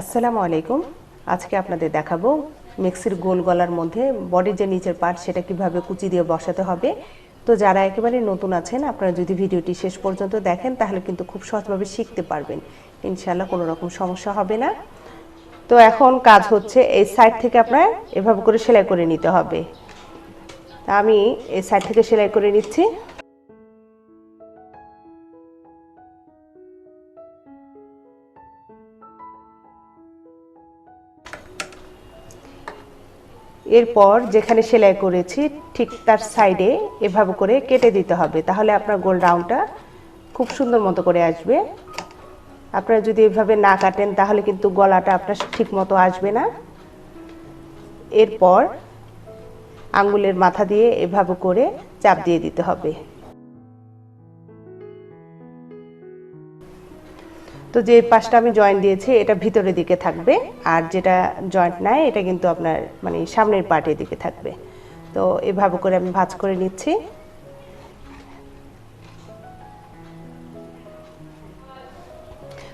আসসালামু আলাইকুম। আজকে আপনাদের দেখাবো মিক্সির গোল গলার মধ্যে বডির যে নিচের পার্ট সেটা কীভাবে কুচি দিয়ে বসাতে হবে। তো যারা একেবারে নতুন আছেন, আপনারা যদি ভিডিওটি শেষ পর্যন্ত দেখেন, তাহলে কিন্তু খুব সহজভাবে শিখতে পারবেন। ইনশাল্লাহ কোনো রকম সমস্যা হবে না। তো এখন কাজ হচ্ছে এই সাইড থেকে আপনার এভাবে করে সেলাই করে নিতে হবে। আমি এই সাইড থেকে সেলাই করে নিচ্ছি। এরপর যেখানে সেলাই করেছি, ঠিক তার সাইডে এভাবে করে কেটে দিতে হবে। তাহলে আপনার গোল রাউন্ডটা খুব সুন্দর মতো করে আসবে। আপনারা যদি এভাবে না কাটেন, তাহলে কিন্তু গলাটা আপনার ঠিক মতো আসবে না। এরপর আঙ্গুলের মাথা দিয়ে এভাবে করে চাপ দিয়ে দিতে হবে। তো যে পাশটা আমি জয়েন্ট দিয়েছি, এটা ভিতরের দিকে থাকবে। আর যেটা জয়েন্ট নাই, এটা কিন্তু আপনার মানে সামনের পার্টের দিকে থাকবে। তো এভাবে করে আমি ভাঁজ করে নিচ্ছি।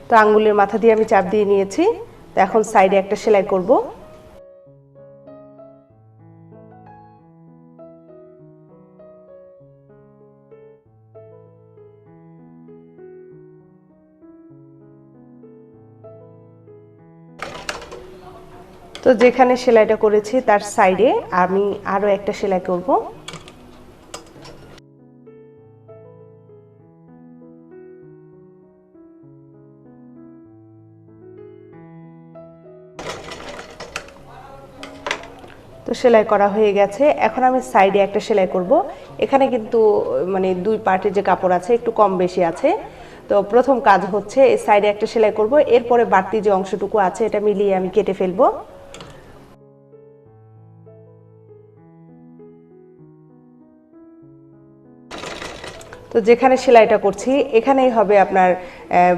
তো আঙ্গুলের মাথা দিয়ে আমি চাপ দিয়ে নিয়েছি। তো এখন সাইডে একটা সেলাই করব। তো যেখানে সেলাইটা করেছি তার সাইডে আমি আরও একটা সেলাই করব। তো সেলাই করা হয়ে গেছে। এখন আমি সাইডে একটা সেলাই করব। এখানে কিন্তু মানে দুই পার্টের যে কাপড় আছে একটু কম বেশি আছে। তো প্রথম কাজ হচ্ছে এই সাইডে একটা সেলাই করব। এরপরে বাড়তি যে অংশটুকু আছে, এটা মিলিয়ে আমি কেটে ফেলব। তো যেখানে সেলাইটা করছি, এখানেই হবে আপনার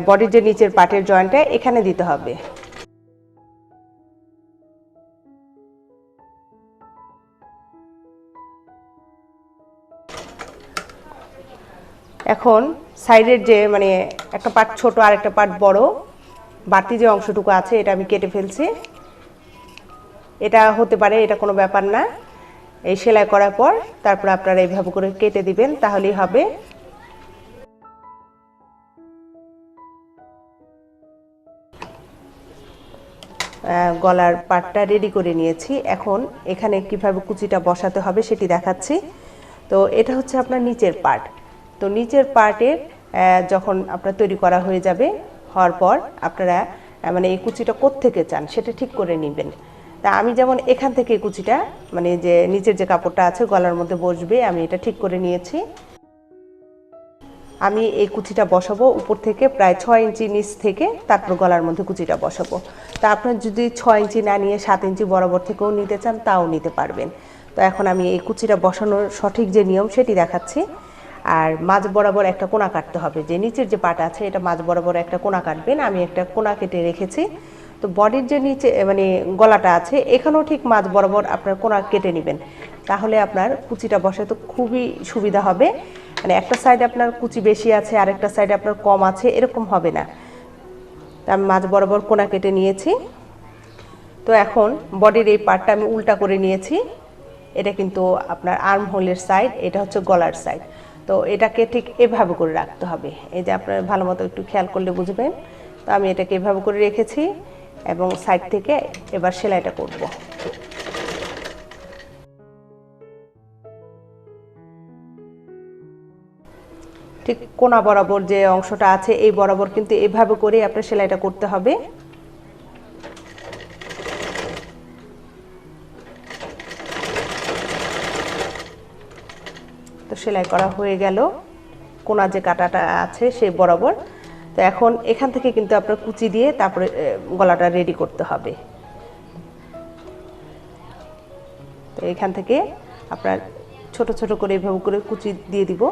বডির যে নিচের পাটের জয়েন্টটা এখানে দিতে হবে। এখন সাইডের যে মানে একটা পার্ট ছোট আর একটা পার্ট বড়, বাড়তি যে অংশটুকু আছে, এটা আমি কেটে ফেলছি। এটা হতে পারে, এটা কোনো ব্যাপার না। এই সেলাই করার পর, তারপর আপনারা এইভাবে করে কেটে দিবেন, তাহলেই হবে। গলার পাটটা রেডি করে নিয়েছি। এখন এখানে কীভাবে কুচিটা বসাতে হবে সেটি দেখাচ্ছি। তো এটা হচ্ছে আপনার নিচের পার্ট তো নিচের পার্টের যখন আপনার তৈরি করা হয়ে যাবে, হওয়ার পর আপনারা মানে এই কুচিটা থেকে চান সেটা ঠিক করে নেবেন। তা আমি যেমন এখান থেকে কুচিটা মানে যে নিচের যে কাপড়টা আছে গলার মধ্যে বসবে, আমি এটা ঠিক করে নিয়েছি। আমি এই কুচিটা বসাবো, উপর থেকে প্রায় ছয় ইঞ্চি নিচ থেকে তারপর গলার মধ্যে কুচিটা বসাবো। তা আপনার যদি ছয় ইঞ্চি না নিয়ে সাত ইঞ্চি বরাবর থেকেও নিতে চান, তাও নিতে পারবেন। তো এখন আমি এই কুচিটা বসানোর সঠিক যে নিয়ম, সেটি দেখাচ্ছি। আর মাঝ বরাবর একটা কোনা কাটতে হবে। যে নিচের যে পাটা আছে, এটা মাঝ বরাবর একটা কোনা কাটবেন। আমি একটা কোনা কেটে রেখেছি। তো বডির যে নিচে মানে গলাটা আছে, এখানেও ঠিক মাঝ বরাবর আপনার কোনা কেটে নেবেন। তাহলে আপনার কুচিটা বসাতে খুবই সুবিধা হবে। মানে একটা সাইডে আপনার কুচি বেশি আছে আর একটা সাইডে আপনার কম আছে, এরকম হবে না। তা আমি মাছ বরাবর কোনা কেটে নিয়েছি। তো এখন বডির এই পার্টটা আমি উল্টা করে নিয়েছি। এটা কিন্তু আপনার আর্ম হোলের সাইড এটা হচ্ছে গলার সাইড তো এটাকে ঠিক এভাবে করে রাখতে হবে। এই যে আপনার ভালো মতো একটু খেয়াল করলে বুঝবেন। তো আমি এটাকে এভাবে করে রেখেছি এবং সাইড থেকে এবার সেলাইটা করব। ঠিক কোনা বরাবর যে অংশটা আছে, এই বরাবর কিন্তু এভাবে করে আপনার সেলাইটা করতে হবে। তো সেলাই করা হয়ে গেল। কোনা যে কাটাটা আছে সেই বরাবর। তো এখন এখান থেকে কিন্তু আপনার কুচি দিয়ে তারপরে গলাটা রেডি করতে হবে। তো এখান থেকে আপনার ছোট ছোট করে এভাবে করে কুচি দিয়ে দিব।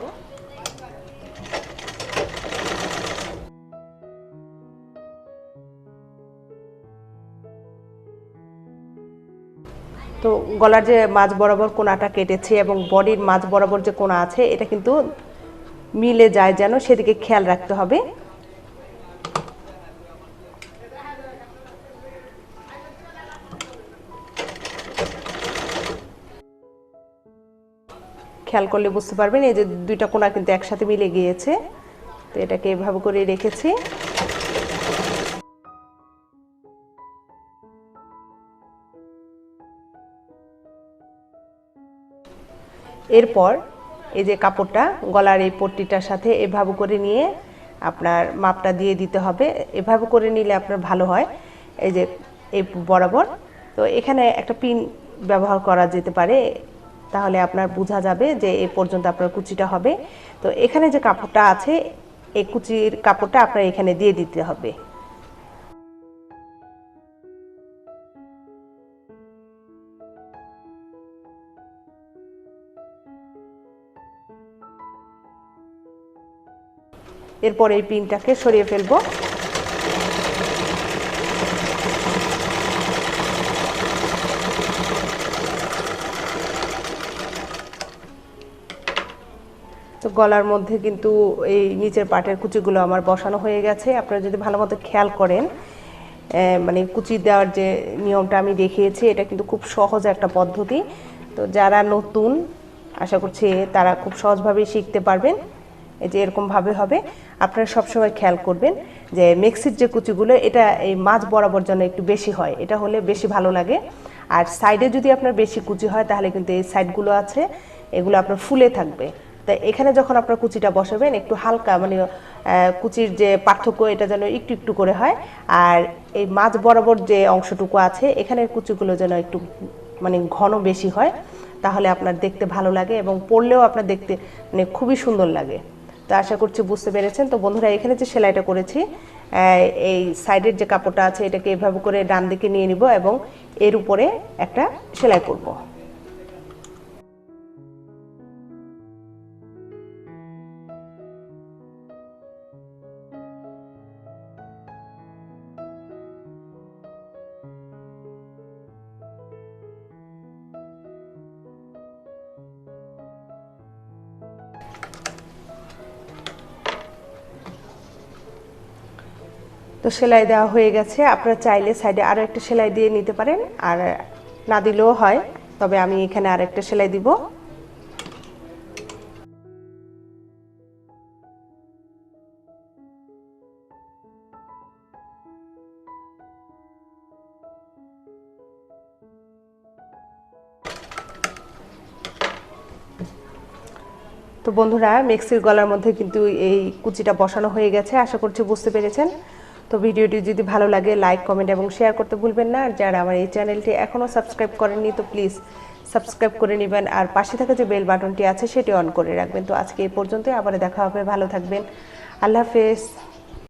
গলার যে মাছ বরাবর কোনাটা কেটেছে এবং বডির মাছ বরাবর যে কোনা আছে, এটা কিন্তু মিলে যায় যেন, সেদিকে খেয়াল রাখতে হবে। খেয়াল করলে বুঝতে পারবেন, এই যে দুইটা কোনা কিন্তু একসাথে মিলে গিয়েছে। তো এটাকে এভাবে করে রেখেছি। এরপর এই যে কাপড়টা, গলার এই পট্টিটার সাথে এভাবে করে নিয়ে আপনার মাপটা দিয়ে দিতে হবে। এভাবে করে নিলে আপনার ভালো হয়। এই যে এই বরাবর। তো এখানে একটা পিন ব্যবহার করা যেতে পারে। তাহলে আপনার বোঝা যাবে যে এই পর্যন্ত আপনার কুচিটা হবে। তো এখানে যে কাপড়টা আছে, এই কুচির কাপড়টা আপনার এখানে দিয়ে দিতে হবে। এরপর এই পিনটাকে সরিয়ে ফেলব। তো গলার মধ্যে কিন্তু এই নিচের পাটের কুচিগুলো আমার বসানো হয়ে গেছে। আপনারা যদি ভালো মতো খেয়াল করেন মানে কুচি দেওয়ার যে নিয়মটা আমি দেখিয়েছি, এটা কিন্তু খুব সহজ একটা পদ্ধতি। তো যারা নতুন, আশা করছি তারা খুব সহজভাবেই শিখতে পারবেন। এই যে এরকমভাবে হবে, আপনারা সবসময় খেয়াল করবেন যে মিক্সির যে কুচিগুলো, এটা এই মাছ বরাবর যেন একটু বেশি হয়, এটা হলে বেশি ভালো লাগে। আর সাইডে যদি আপনার বেশি কুচি হয়, তাহলে কিন্তু এই সাইডগুলো আছে, এগুলো আপনার ফুলে থাকবে। তা এখানে যখন আপনার কুচিটা বসাবেন, একটু হালকা মানে কুচির যে পার্থক্য, এটা যেন একটু একটু করে হয়। আর এই মাছ বরাবর যে অংশটুকু আছে, এখানের কুচিগুলো যেন একটু মানে ঘন বেশি হয়, তাহলে আপনার দেখতে ভালো লাগে এবং পরলেও আপনার দেখতে মানে খুবই সুন্দর লাগে। তো আশা করছি বুঝতে পেরেছেন। তো বন্ধুরা, এখানে যে সেলাইটা করেছি এই সাইডের যে কাপড়টা আছে, এটাকে এভাবে করে ডান দিকে নিয়ে নিব এবং এর উপরে একটা সেলাই করব। তো সেলাই দেওয়া হয়ে গেছে। আপনারা চাইলে সাইডে আরও একটা সেলাই দিয়ে নিতে পারেন। আর না দিলেও হয়, তবে আমি এখানে আর একটা সেলাই দিব। তো বন্ধুরা, মিক্সির গলার মধ্যে কিন্তু এই কুচিটা বসানো হয়ে গেছে। আশা করছি বুঝতে পেরেছেন। তো ভিডিওটি যদি ভালো লাগে লাইক কমেন্ট এবং শেয়ার করতে ভুলবেন না। আর যারা আমার এই চ্যানেলটি এখনও সাবস্ক্রাইব করেননি, তো প্লিজ সাবস্ক্রাইব করে নেবেন। আর পাশে থাকা যে বেল বাটনটি আছে, সেটি অন করে রাখবেন। তো আজকে এই পর্যন্তই আবার দেখা হবে। ভালো থাকবেন। আল্লাহ হাফেজ।